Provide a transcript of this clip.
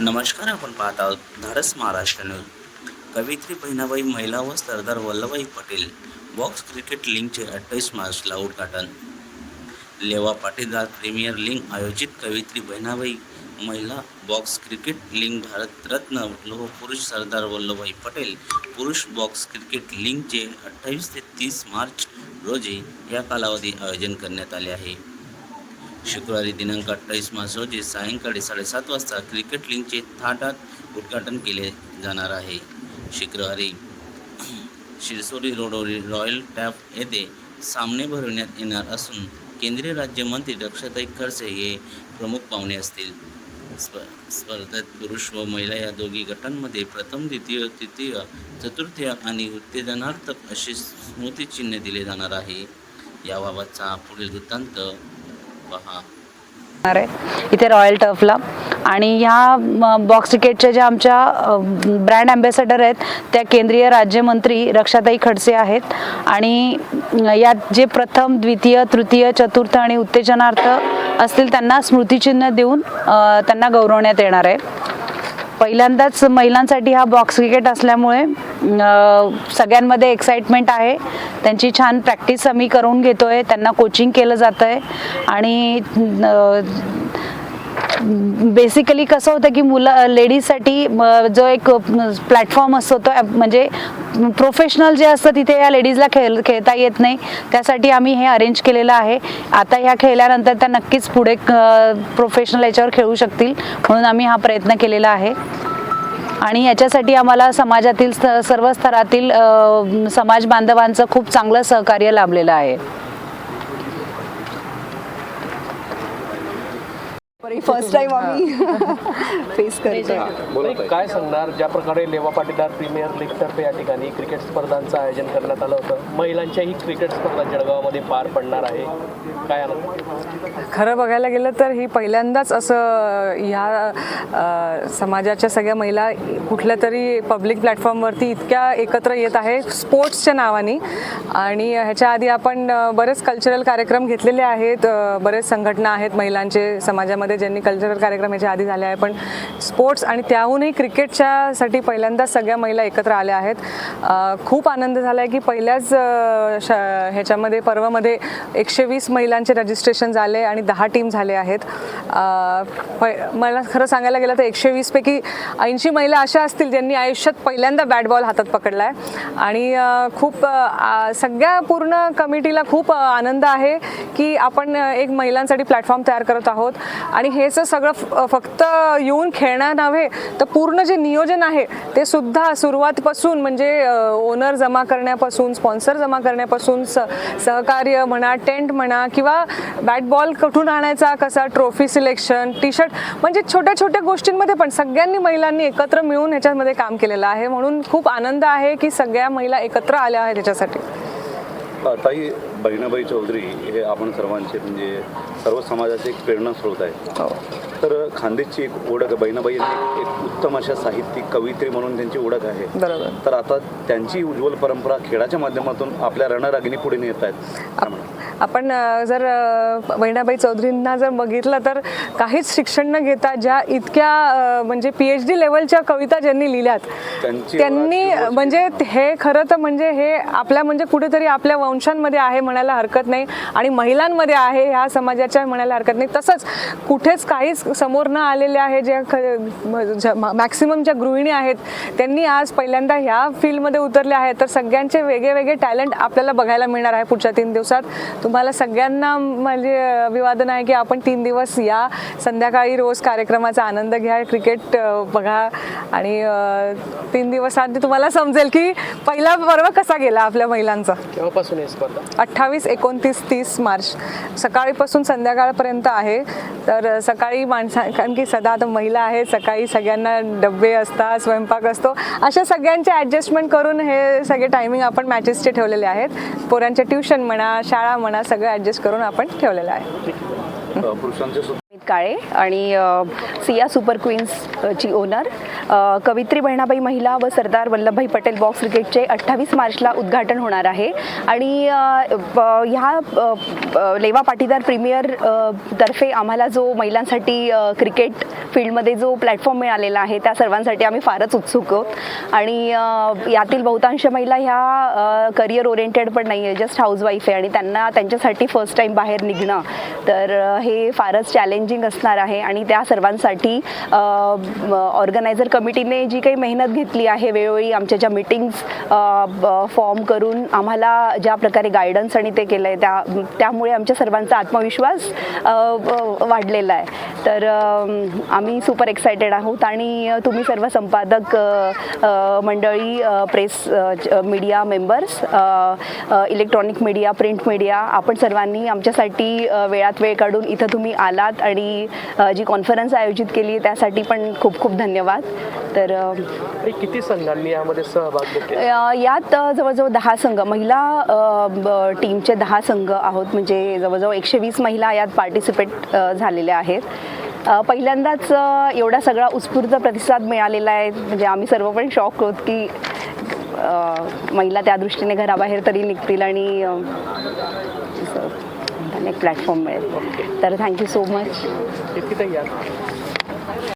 नमस्कार आपण पाहत आहोत धाडस महाराष्ट्र न्यूज. कवित्री बहिणाबाई महिला व सरदार वल्लभभाई पटेल बॉक्स क्रिकेट लीगचे अठ्ठावीस मार्चला उद्घाटन. लेवा पाटीदार प्रीमियर लीग आयोजित कवित्री बहिणाबाई महिला बॉक्स क्रिकेट लीग भारतरत्न लोह पुरुष सरदार वल्लभभाई पटेल पुरुष बॉक्स क्रिकेट लीगचे अठ्ठावीस ते तीस मार्च रोजी या कालावधी आयोजन करण्यात आले आहे. शुक्रवारी दिनांक अठ्ठावीस मार्च रोजी सायंकाळी साडेसात वाजता क्रिकेट लीगचे थाटात उद्घाटन केले जाणार आहे. शुक्रवारी शिरसोरी रोडवरील रॉयल टॅप येथे सामने भरविण्यात येणार असून केंद्रीय राज्यमंत्री रक्षाताई खडसे हे प्रमुख पाहुणे असतील. स्प स्पर्धेत पुरुष व महिला या दोघी गटांमध्ये प्रथम द्वितीय तृतीय चतुर्थीय आणि उत्तेजनार्थक असे स्मृतिचिन्ह दिले जाणार आहे. याबाबतचा पुढील वृत्तांत इथे रॉयल टर्फला आणि ह्या बॉक्स क्रिकेटच्या ज्या आमच्या ब्रँड अँबॅसेडर आहेत त्या केंद्रीय राज्यमंत्री रक्षाताई खडसे आहेत. आणि यात जे प्रथम द्वितीय तृतीय चतुर्थ आणि उत्तेजनार्थ असतील त्यांना स्मृतिचिन्ह देऊन त्यांना गौरवण्यात येणार आहे. पहिल्यांदाच महिलांसाठी हा बॉक्स क्रिकेट असल्यामुळे सगळ्यांमध्ये एक्साइटमेंट आहे. त्यांची छान प्रॅक्टिस आम्ही करून घेतोय. त्यांना कोचिंग केलं जातं आहे आणि बेसिकली कसं होतं की मुलं लेडीजसाठी जो एक प्लॅटफॉर्म असतो तो म्हणजे प्रोफेशनल जे असतं तिथे या लेडीजला खेळ खेळता येत नाही. त्यासाठी आम्ही हे अरेंज केलेलं आहे. आता ह्या खेळल्यानंतर त्या नक्कीच पुढे प्रोफेशनल याच्यावर खेळू शकतील. म्हणून आम्ही हा प्रयत्न केलेला आहे. आणि याच्यासाठी आम्हाला समाजातील सर्व स्तरातील समाज बांधवांचं खूप चांगलं सहकार्य लाभलेलं आहे. फर्स्ट टाइम आम्ही फेस करतो काय सांगणार ज्या प्रकारे लेवा पाटीदार प्रीमियर लीग तर्फे या ठिकाणी क्रिकेट स्पर्धांचं आयोजन करण्यात आलं होतं महिलांच्याही क्रिकेट स्पर्धा जळगावमध्ये पार पडणार आहे. काय आनंद खरं बघायला गेलं तर ही पहिल्यांदाच असं ह्या समाजाच्या सगळ्या महिला कुठल्या तरी पब्लिक प्लॅटफॉर्मवरती इतक्या एकत्र येत आहे स्पोर्ट्सच्या नावाने. आणि ह्याच्या आधी आपण बरेच कल्चरल कार्यक्रम घेतलेले आहेत बरेच संघटना आहेत महिलांचे समाजामध्ये. ज्यांनी कल्चरल कार्यक्रम याच्या आधी झाले आहे पण स्पोर्ट्स आणि त्याहूनही क्रिकेटच्यासाठी पहिल्यांदाच सगळ्या महिला एकत्र आल्या आहेत. खूप आनंद झाला आहे की पहिल्याच श ह्याच्यामध्ये पर्वामध्ये एकशे वीस महिलांचे रजिस्ट्रेशन झाले आणि दहा टीम झाले आहेत. प- मला खरं सांगायला गेलं तर एकशे वीसपैकी ऐंशी महिला अशा असतील ज्यांनी आयुष्यात पहिल्यांदा बॅट बॉल हातात पकडला आहे आणि खूप सगळ्या पूर्ण कमिटीला खूप आनंद आहे की आपण एक महिलांसाठी प्लॅटफॉर्म तयार करत आहोत. आणि हे जर सगळं फ- फक्त येऊन खेळणार नव्हे तर पूर्ण जे नियोजन आहे ते सुद्धा सुरुवातपासून म्हणजे ओनर जमा करण्यापासून स्पॉन्सर जमा करण्यापासून स सहकार्य म्हणा टेंट म्हणा किंवा बॅट बॉल कुठून आणायचा कसा ट्रॉफी सिलेक्शन टी शर्ट म्हणजे छोट्या छोट्या गोष्टींमध्ये पण सगळ्यांनी महिलांनी एकत्र मिळून ह्याच्यामध्ये काम केलेलं आहे. म्हणून खूप आनंद आहे की सगळ्या महिला एकत्र आल्या आहेत त्याच्यासाठी ताई बहिणाबाई चौधरी हे आपण सर्वांचे म्हणजे सर्व समाजाचे एक प्रेरणास्रोत आहे तर खानदेशची एक ओळख बहिणाबाई यांनी एक उत्तम अशा साहित्यिक कवयित्री म्हणून त्यांची ओळख आहे. तर आता त्यांची उज्ज्वल परंपरा खेळाच्या माध्यमातून आपल्या रणरागिणी पुढे नेत आहेत? आपण जर अ, बहिणाबाई चौधरींना जर बघितलं तर काहीच शिक्षण न घेता ज्या इतक्या म्हणजे पी एच डी लेवलच्या कविता ज्यांनी लिहिल्यात त्यांनी म्हणजे हे खरं तर म्हणजे हे आपल्या म्हणजे कुठेतरी आपल्या वंशांमध्ये आहे म्हणायला हरकत नाही आणि महिलांमध्ये आहे ह्या समाजाच्या म्हणायला हरकत नाही. तसंच कुठेच काहीच समोर न आलेले आहे जे मॅक्सिमम ज्या गृहिणी आहेत त्यांनी आज पहिल्यांदा ह्या फील्डमध्ये उतरले आहेत. तर सगळ्यांचे वेगळे वेगळे टॅलेंट आपल्याला बघायला मिळणार आहे पुढच्या तीन दिवसात. तुम्हाला सगळ्यांना म्हणजे अभिवादन आहे की आपण तीन दिवस या संध्याकाळी रोज कार्यक्रमाचा आनंद घ्या क्रिकेट बघा. आणि तीन दिवस आधी तुम्हाला समजेल की पहिला पर्व कसा गेला आपल्या महिलांचा? केव्हापासून अठ्ठावीस एकोणतीस तीस मार्च. सकाळीपासून संध्याकाळपर्यंत आहे. तर सकाळी माणसा कारण की सदा आता महिला आहेत सकाळी सगळ्यांना डबे असतात स्वयंपाक असतो. अशा सगळ्यांचे ॲडजस्टमेंट करून हे सगळे टायमिंग आपण मॅचेसचे ठेवलेले आहेत. पोरांचे ट्युशन म्हणा शाळा म्हणा सगळं ॲडजस्ट करून आपण ठेवलेलं आहे. पुरुषांचे काळे आणि सिया सुपर क्वीन्सची ओनर. कवित्री बहिणाबाई महिला व सरदार वल्लभभाई पटेल बॉक्स क्रिकेटचे अठ्ठावीस मार्चला उद्घाटन होणार आहे. आणि प- ह्या लेवा पाटीदार प्रीमियर तर्फे आम्हाला जो महिलांसाठी क्रिकेट फील्डमध्ये जो प्लॅटफॉर्म मिळालेला आहे त्या सर्वांसाठी आम्ही फारच उत्सुक आहोत. आणि यातील बहुतांश महिला ह्या करिअर ओरिएंटेड पण नाही आहे जस्ट हाऊसवाईफ आहे. आणि त्यांना त्यांच्यासाठी फर्स्ट टाईम बाहेर निघणं तर हे फारच चॅलेंजिंग असणार आहे आणि त्या सर्वांसाठी ऑर्गनायझर कमिटीने जी काही मेहनत घेतली आहे वेळोवेळी आमच्या ज्या मिटिंग्स फॉर्म करून आम्हाला ज्या प्रकारे गायडन्स आणि ते केलं आहे त्या त्यामुळे आमच्या सर्वांचा आत्मविश्वास वाढलेला आहे. तर आम्ही सुपर एक्सायटेड आहोत आणि तुम्ही सर्व संपादक मंडळी press media members electronic media print media आपण सर्वांनी आमच्यासाठी वेळात वेळ काढून इथं तुम्ही आलात आणि अ, जी कॉन्फरन्स आयोजित केली आहे त्यासाठी पण खूप खूप धन्यवाद. तर किती संघांनी यामध्ये सहभाग यात जवळजवळ दहा संघ महिला टीमचे दहा संघ आहोत. म्हणजे जवळजवळ एकशे वीस महिला यात पार्टिसिपेट झालेल्या आहेत. पहिल्यांदाच एवढा सगळा उत्स्फूर्त प्रतिसाद मिळालेला आहे. म्हणजे आम्ही सर्व पण शॉक होत की महिला त्या दृष्टीने घराबाहेर तरी निघतील आणि एक प्लॅटफॉर्म मिळेल. तर थँक्यू सो मच किती तयार?